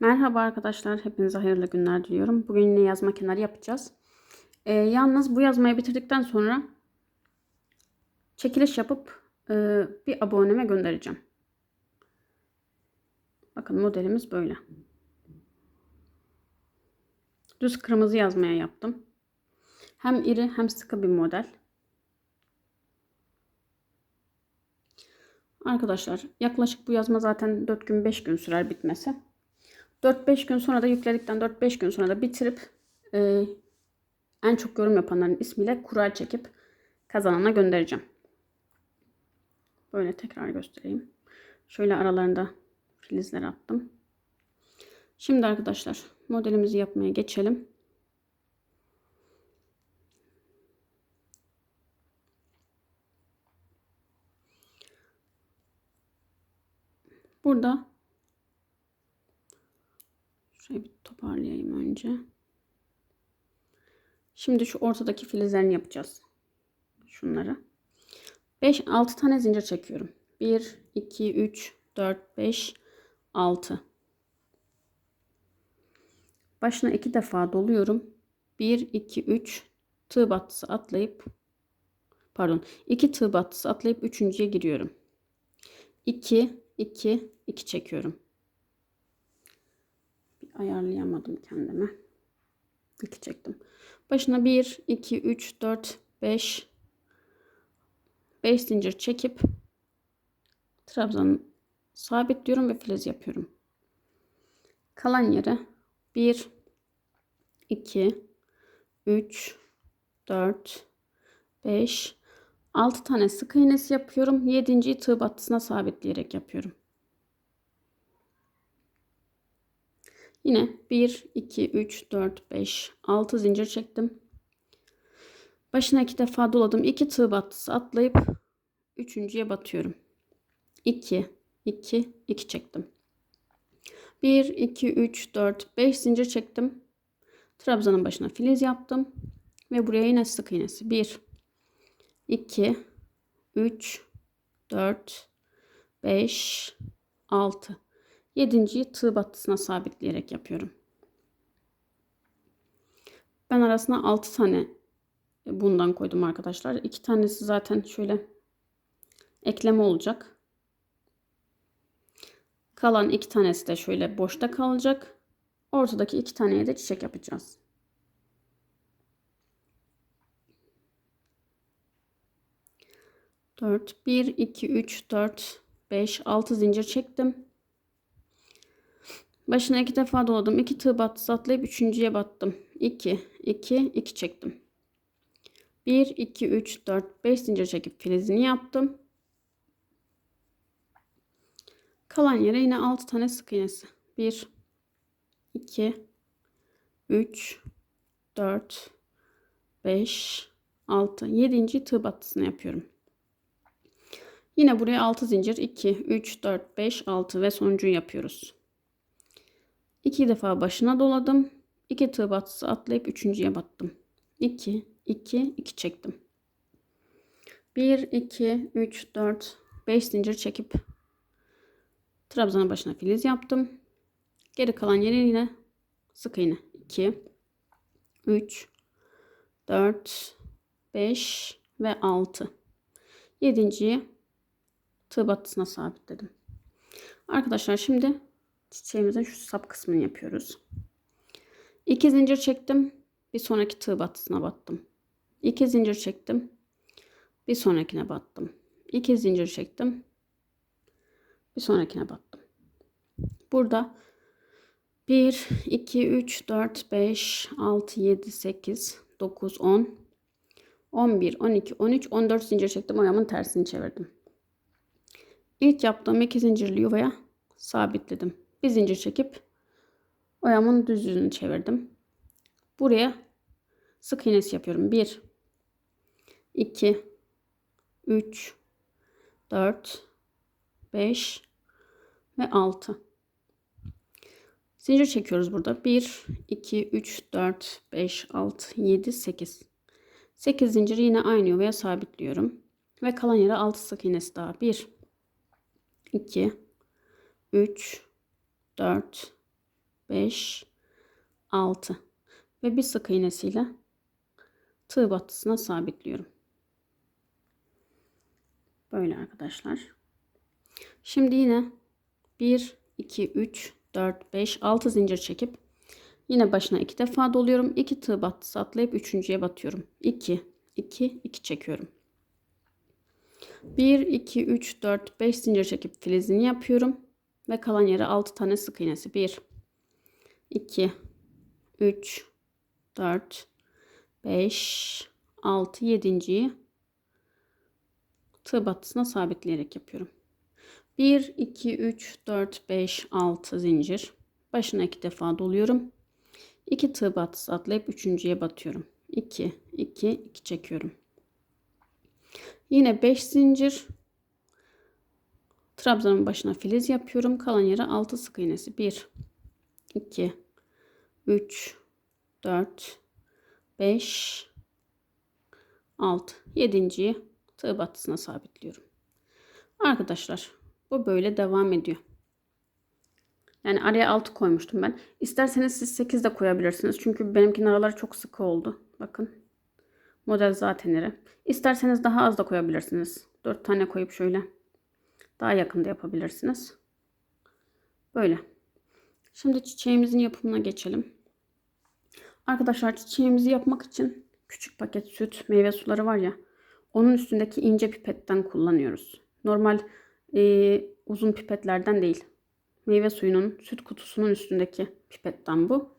Merhaba arkadaşlar, hepinize hayırlı günler diliyorum. Bugün yine yazma kenarı yapacağız. Ee, yalnız bu yazmayı bitirdikten sonra çekiliş yapıp e, bir aboneme göndereceğim. Bakın modelimiz böyle. Düz kırmızı yazmaya yaptım. Hem iri hem sıkı bir model. Arkadaşlar yaklaşık bu yazma zaten 4 gün 5 gün sürer bitmesi. 4-5 gün sonra da yükledikten 4-5 gün sonra da bitirip e, en çok yorum yapanların ismiyle kura çekip kazanana göndereceğim. Böyle tekrar göstereyim. Şöyle aralarında filizler attım. Şimdi arkadaşlar modelimizi yapmaya geçelim. Burada Şurayı bir toparlayayım önce. Şimdi şu ortadaki filizlerini yapacağız. Şunları. 5 6 tane zincir çekiyorum. 1 2 3 4 5 6 Başına iki defa doluyorum. 1 2 3 tığ battısı atlayıp pardon 2 tığ battısı atlayıp üçüncüye giriyorum. 2 2 2 çekiyorum ayarlayamadım kendime. 2 çektim. Başına 1, 2, 3, 4, 5 5 zincir çekip trabzanı sabitliyorum ve filez yapıyorum. Kalan yere 1 2 3 4 5 6 tane sık iğnesi yapıyorum. 7. tığ battısına sabitleyerek yapıyorum. Yine 1, 2, 3, 4, 5, 6 zincir çektim. Başına iki defa doladım. 2 tığ battısı atlayıp üçüncüye batıyorum. 2, 2, 2 çektim. 1, 2, 3, 4, 5 zincir çektim. Trabzanın başına filiz yaptım. Ve buraya yine sık iğnesi. 1, 2, 3, 4, 5, 6. Yedinciyi tığ battısına sabitleyerek yapıyorum. Ben arasına 6 tane bundan koydum arkadaşlar. 2 tanesi zaten şöyle ekleme olacak. Kalan 2 tanesi de şöyle boşta kalacak. Ortadaki 2 taneye de çiçek yapacağız. Dört, bir, iki, üç, dört, beş, altı zincir çektim. Başına iki defa doladım. İki tığ battı atlayıp üçüncüye battım. 2, 2, 2 çektim. 1, 2, 3, 4, 5 zincir çekip filizini yaptım. Kalan yere yine 6 tane sık iğnesi. 1, 2, 3, 4, 5, 6, 7. tığ battısını yapıyorum. Yine buraya 6 zincir 2, 3, 4, 5, 6 ve sonuncuyu yapıyoruz. İki defa başına doladım. İki tığ batısı atlayıp üçüncüye battım. 2, 2, 2 çektim. 1, 2, 3, 4, 5 zincir çekip trabzanın başına filiz yaptım. Geri kalan yere yine sık iğne. 2, 3, 4, 5 ve 6. Yedinciyi tığ batısına sabitledim. Arkadaşlar şimdi çiçeğimizin şu sap kısmını yapıyoruz. İki zincir çektim. Bir sonraki tığ battısına battım. İki zincir çektim. Bir sonrakine battım. İki zincir çektim. Bir sonrakine battım. Burada 1, 2, 3, 4, 5, 6, 7, 8, 9, 10, 11, 12, 13, 14 zincir çektim. Oyamın tersini çevirdim. İlk yaptığım iki zincirli yuvaya sabitledim bir zincir çekip oyamın düz yüzünü çevirdim. Buraya sık iğnesi yapıyorum. 1 2 3 4 5 ve 6 zincir çekiyoruz burada. 1 2 3 4 5 6 7 8 8 zinciri yine aynı yuvaya sabitliyorum. Ve kalan yere 6 sık iğnesi daha. 1 2 3 4, 5, 6 ve bir sık iğnesiyle tığ battısına sabitliyorum. Böyle arkadaşlar. Şimdi yine 1, 2, 3, 4, 5, 6 zincir çekip yine başına iki defa doluyorum. 2 tığ battısı atlayıp üçüncüye batıyorum. 2, 2, 2 çekiyorum. 1, 2, 3, 4, 5 zincir çekip filizini yapıyorum. Ve kalan yere 6 tane sık iğnesi. 1, 2, 3, 4, 5, 6, 7.yi tığ battısına sabitleyerek yapıyorum. 1, 2, 3, 4, 5, 6 zincir. Başına iki defa doluyorum. 2 tığ battısı atlayıp üçüncüye batıyorum. 2, 2, 2 çekiyorum. Yine 5 zincir. Trabzanın başına filiz yapıyorum. Kalan yere 6 sık iğnesi. 1, 2, 3, 4, 5, 6, 7.yi tığ battısına sabitliyorum. Arkadaşlar bu böyle devam ediyor. Yani araya 6 koymuştum ben. İsterseniz siz 8 de koyabilirsiniz. Çünkü benimkinin araları çok sıkı oldu. Bakın. Model zaten iri. İsterseniz daha az da koyabilirsiniz. 4 tane koyup şöyle daha yakında yapabilirsiniz. Böyle. Şimdi çiçeğimizin yapımına geçelim. Arkadaşlar çiçeğimizi yapmak için küçük paket süt, meyve suları var ya. Onun üstündeki ince pipetten kullanıyoruz. Normal e, uzun pipetlerden değil. Meyve suyunun süt kutusunun üstündeki pipetten bu.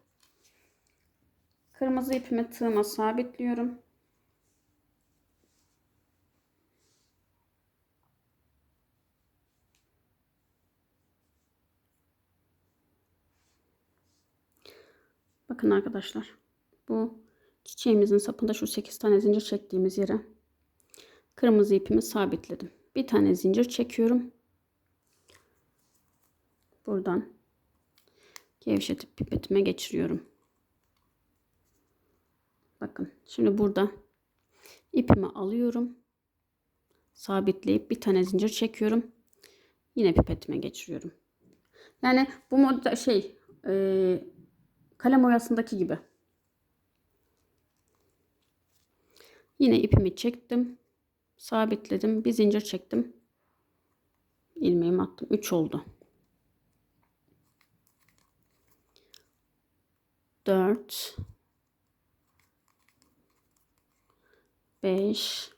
Kırmızı ipimi tığıma sabitliyorum. Bakın arkadaşlar. Bu çiçeğimizin sapında şu 8 tane zincir çektiğimiz yere kırmızı ipimi sabitledim. Bir tane zincir çekiyorum. Buradan gevşetip pipetime geçiriyorum. Bakın şimdi burada ipimi alıyorum. Sabitleyip bir tane zincir çekiyorum. Yine pipetime geçiriyorum. Yani bu modda şey e, kalem oyasındaki gibi. Yine ipimi çektim. Sabitledim. Bir zincir çektim. ilmeğimi attım. 3 oldu. 4 5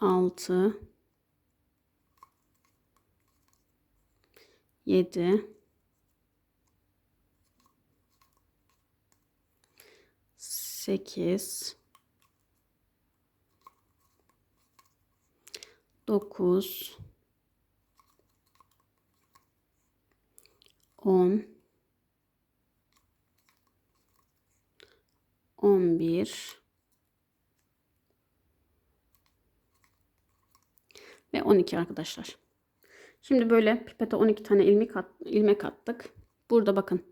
6 7 8 9 10 11 ve 12 arkadaşlar. Şimdi böyle pipete 12 tane ilmek, at, ilmek attık. Burada bakın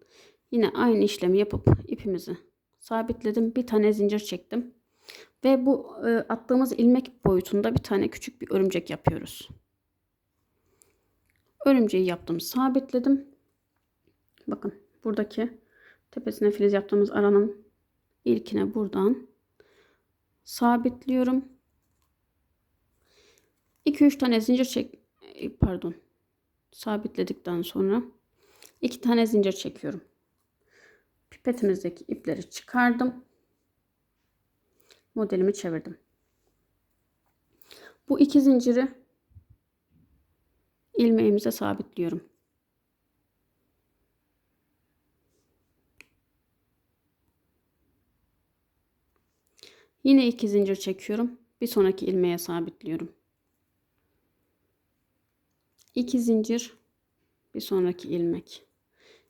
yine aynı işlemi yapıp ipimizi sabitledim. Bir tane zincir çektim. Ve bu e, attığımız ilmek boyutunda bir tane küçük bir örümcek yapıyoruz. Örümceği yaptım, sabitledim. Bakın buradaki tepesine filiz yaptığımız aranın ilkine buradan sabitliyorum. 2-3 tane zincir çek e, pardon sabitledikten sonra iki tane zincir çekiyorum. Pipetimizdeki ipleri çıkardım. Modelimi çevirdim. Bu iki zinciri ilmeğimize sabitliyorum. Yine iki zincir çekiyorum. Bir sonraki ilmeğe sabitliyorum. 2 zincir bir sonraki ilmek.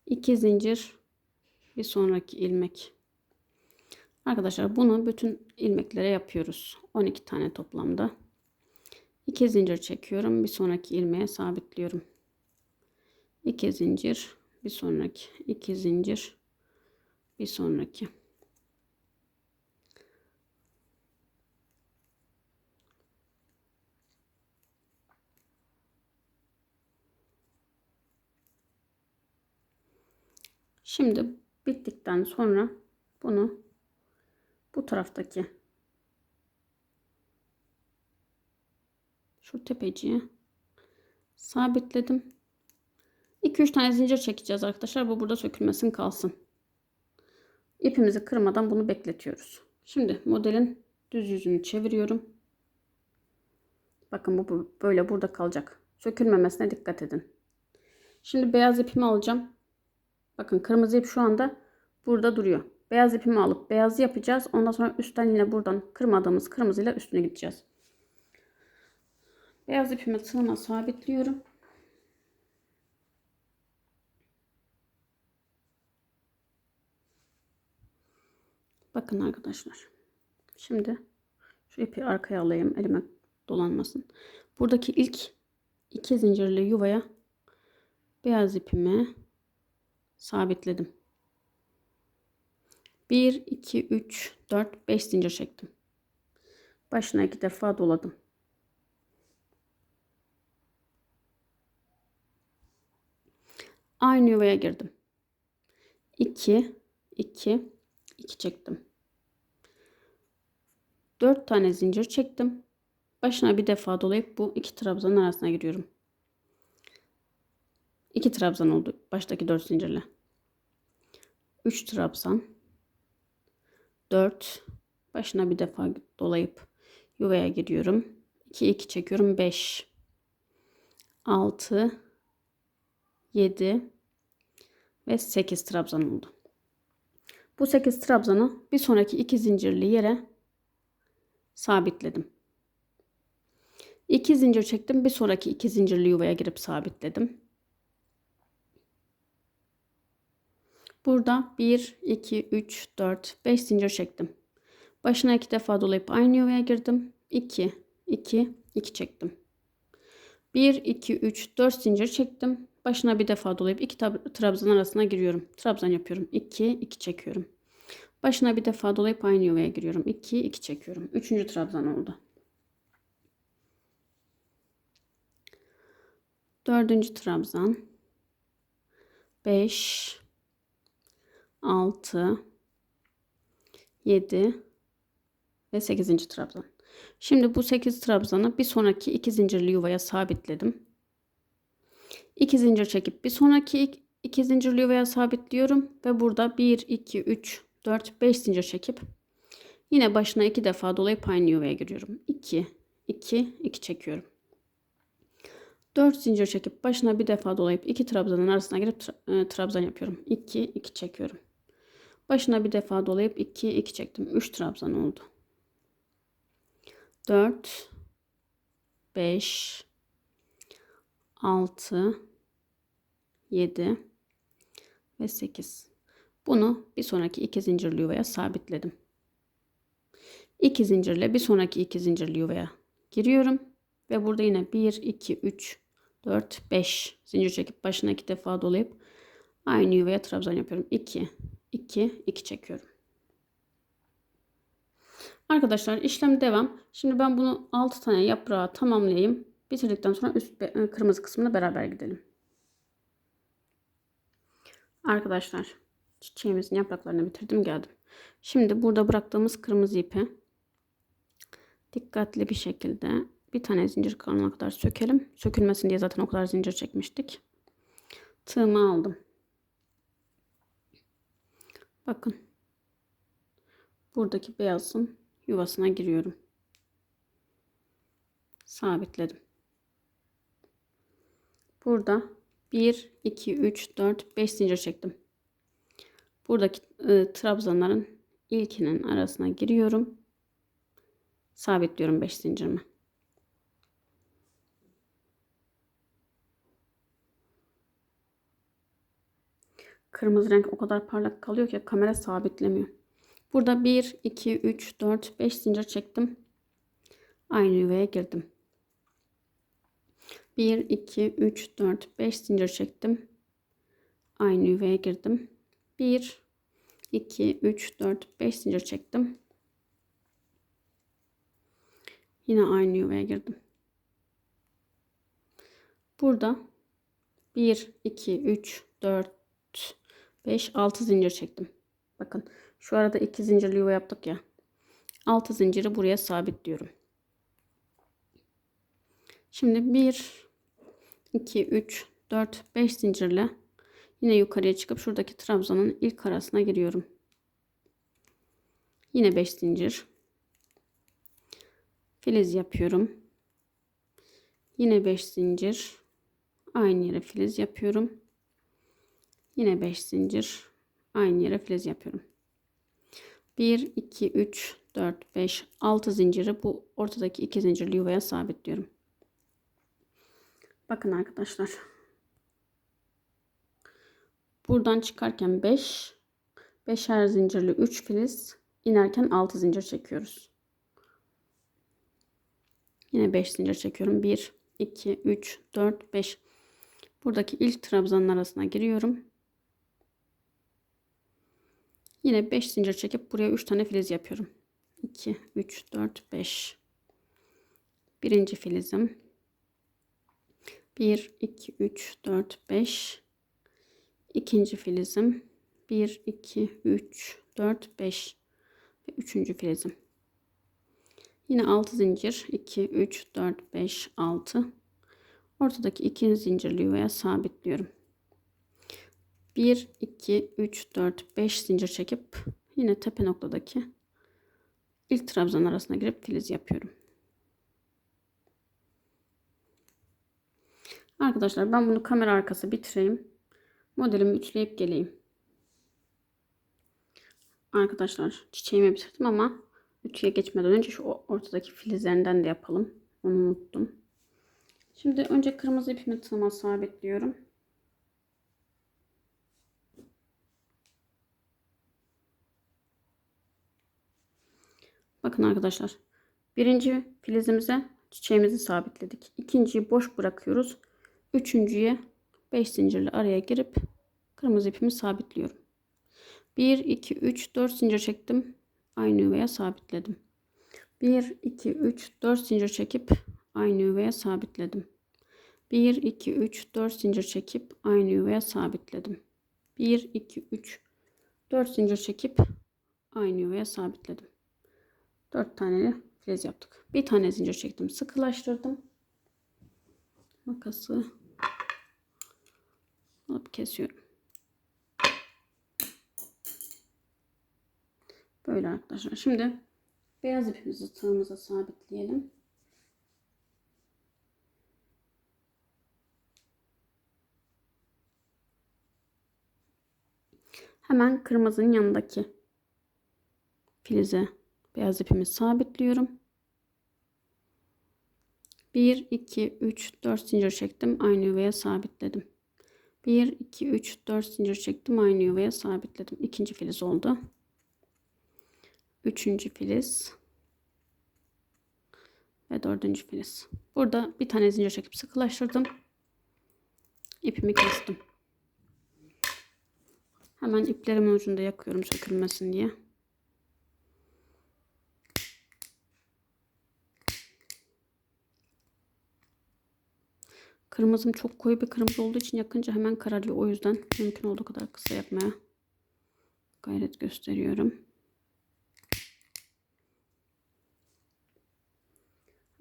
2 zincir bir sonraki ilmek. Arkadaşlar bunu bütün ilmeklere yapıyoruz. 12 tane toplamda. 2 zincir çekiyorum bir sonraki ilmeğe sabitliyorum. 2 zincir bir sonraki. 2 zincir bir sonraki Şimdi bittikten sonra bunu bu taraftaki şu tepeciye sabitledim. 2-3 tane zincir çekeceğiz arkadaşlar. Bu burada sökülmesin kalsın. İpimizi kırmadan bunu bekletiyoruz. Şimdi modelin düz yüzünü çeviriyorum. Bakın bu böyle burada kalacak. Sökülmemesine dikkat edin. Şimdi beyaz ipimi alacağım. Bakın kırmızı ip şu anda burada duruyor. Beyaz ipimi alıp beyazı yapacağız. Ondan sonra üstten yine buradan kırmadığımız kırmızıyla üstüne gideceğiz. Beyaz ipimi tığıma sabitliyorum. Bakın arkadaşlar. Şimdi şu ipi arkaya alayım. Elime dolanmasın. Buradaki ilk iki zincirli yuvaya beyaz ipimi sabitledim. 1, 2, 3, 4, 5 zincir çektim. Başına iki defa doladım. Aynı yuvaya girdim. 2, 2, 2 çektim. 4 tane zincir çektim. Başına bir defa dolayıp bu iki trabzanın arasına giriyorum. 2 trabzan oldu baştaki 4 zincirle. 3 trabzan. 4 başına bir defa dolayıp yuvaya giriyorum. 2 2 çekiyorum 5 6 7 ve 8 trabzan oldu. Bu 8 trabzanı bir sonraki iki zincirli yere sabitledim. 2 zincir çektim. Bir sonraki iki zincirli yuvaya girip sabitledim. Burada 1, 2, 3, 4, 5 zincir çektim. Başına iki defa dolayıp aynı yuvaya girdim. 2, 2, 2 çektim. 1, 2, 3, 4 zincir çektim. Başına bir defa dolayıp iki trabzan arasına giriyorum. Trabzan yapıyorum. 2, 2 çekiyorum. Başına bir defa dolayıp aynı yuvaya giriyorum. 2, 2 çekiyorum. Üçüncü trabzan oldu. Dördüncü trabzan. 5, 6, 7 ve 8. trabzan. Şimdi bu 8 trabzanı bir sonraki iki zincirli yuvaya sabitledim. 2 zincir çekip bir sonraki iki zincirli yuvaya sabitliyorum ve burada 1 2 3 4 5 zincir çekip yine başına iki defa dolayıp aynı yuvaya giriyorum. 2 2 2 çekiyorum. 4 zincir çekip başına bir defa dolayıp iki trabzanın arasına girip tra e, trabzan yapıyorum. 2 2 çekiyorum. Başına bir defa dolayıp 2 2 çektim. 3 trabzan oldu. 4 5 6 7 ve 8. Bunu bir sonraki iki zincirli yuvaya sabitledim. 2 zincirle bir sonraki iki zincirli yuvaya giriyorum ve burada yine 1 2 3 4 5 zincir çekip başına iki defa dolayıp aynı yuvaya trabzan yapıyorum. 2 2 2 çekiyorum. Arkadaşlar işlem devam. Şimdi ben bunu 6 tane yaprağı tamamlayayım. Bitirdikten sonra üst e, kırmızı kısmına beraber gidelim. Arkadaşlar çiçeğimizin yapraklarını bitirdim geldim. Şimdi burada bıraktığımız kırmızı ipi dikkatli bir şekilde bir tane zincir kalana kadar sökelim. Sökülmesin diye zaten o kadar zincir çekmiştik. Tığımı aldım. Bakın. Buradaki beyazın yuvasına giriyorum. Sabitledim. Burada 1, 2, 3, 4, 5 zincir çektim. Buradaki e, trabzanların ilkinin arasına giriyorum. Sabitliyorum 5 zincirimi. Kırmızı renk o kadar parlak kalıyor ki kamera sabitlemiyor. Burada 1, 2, 3, 4, 5 zincir çektim. Aynı yuvaya girdim. 1, 2, 3, 4, 5 zincir çektim. Aynı yuvaya girdim. 1, 2, 3, 4, 5 zincir çektim. Yine aynı yuvaya girdim. Burada 1, 2, 3, 4, 5 6 zincir çektim. Bakın şu arada iki zincirli yuva yaptık ya. 6 zinciri buraya sabitliyorum. Şimdi 1 2 3 4 5 zincirle yine yukarıya çıkıp şuradaki trabzanın ilk arasına giriyorum. Yine 5 zincir. Filiz yapıyorum. Yine 5 zincir. Aynı yere filiz yapıyorum. Yine 5 zincir. Aynı yere filiz yapıyorum. 1, 2, 3, 4, 5, 6 zinciri bu ortadaki iki zincirli yuvaya sabitliyorum. Bakın arkadaşlar. Buradan çıkarken 5, 5'er zincirli 3 filiz, inerken 6 zincir çekiyoruz. Yine 5 zincir çekiyorum. 1, 2, 3, 4, 5. Buradaki ilk trabzanın arasına giriyorum. Yine 5 zincir çekip buraya 3 tane filiz yapıyorum. 2, 3, 4, 5. Birinci filizim. 1, 2, 3, 4, 5. İkinci filizim. 1, 2, 3, 4, 5. Ve üçüncü filizim. Yine 6 zincir. 2, 3, 4, 5, 6. Ortadaki iki zincirli yuvaya sabitliyorum. 1, 2, 3, 4, 5 zincir çekip yine tepe noktadaki ilk trabzan arasına girip filiz yapıyorum. Arkadaşlar ben bunu kamera arkası bitireyim. Modelimi ütüleyip geleyim. Arkadaşlar çiçeğimi bitirdim ama ütüye geçmeden önce şu ortadaki filizlerinden de yapalım. Onu unuttum. Şimdi önce kırmızı ipimi tığıma sabitliyorum. Bakın arkadaşlar. Birinci filizimize çiçeğimizi sabitledik. İkinciyi boş bırakıyoruz. Üçüncüye 5 zincirle araya girip kırmızı ipimi sabitliyorum. 1, 2, 3, 4 zincir çektim. Aynı yuvaya sabitledim. 1, 2, 3, 4 zincir çekip aynı yuvaya sabitledim. 1, 2, 3, 4 zincir çekip aynı yuvaya sabitledim. 1, 2, 3, 4 zincir çekip aynı yuvaya sabitledim. 4 tane filiz yaptık. Bir tane zincir çektim. Sıkılaştırdım. Makası alıp kesiyorum. Böyle arkadaşlar. Şimdi beyaz ipimizi tığımıza sabitleyelim. Hemen kırmızının yanındaki filize beyaz ipimi sabitliyorum. 1 2 3 4 zincir çektim aynı yuvaya sabitledim. 1 2 3 4 zincir çektim aynı yuvaya sabitledim. İkinci filiz oldu. Üçüncü filiz ve dördüncü filiz. Burada bir tane zincir çekip sıkılaştırdım. İpimi kestim. Hemen iplerimin ucunda yakıyorum sökülmesin diye. Kırmızım çok koyu bir kırmızı olduğu için yakınca hemen kararıyor. O yüzden mümkün olduğu kadar kısa yapmaya gayret gösteriyorum.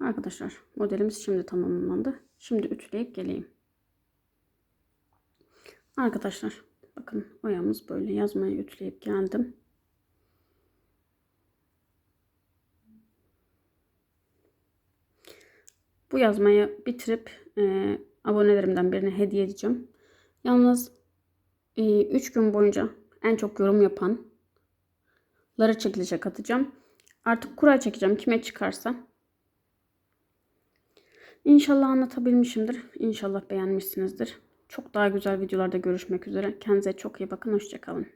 Arkadaşlar modelimiz şimdi tamamlandı. Şimdi ütüleyip geleyim. Arkadaşlar bakın oyamız böyle yazmayı ütüleyip geldim. Bu yazmayı bitirip e, abonelerimden birine hediye edeceğim. Yalnız 3 e, gün boyunca en çok yorum yapanları çekilişe katacağım. Artık kura çekeceğim kime çıkarsa. İnşallah anlatabilmişimdir. İnşallah beğenmişsinizdir. Çok daha güzel videolarda görüşmek üzere. Kendinize çok iyi bakın. Hoşçakalın.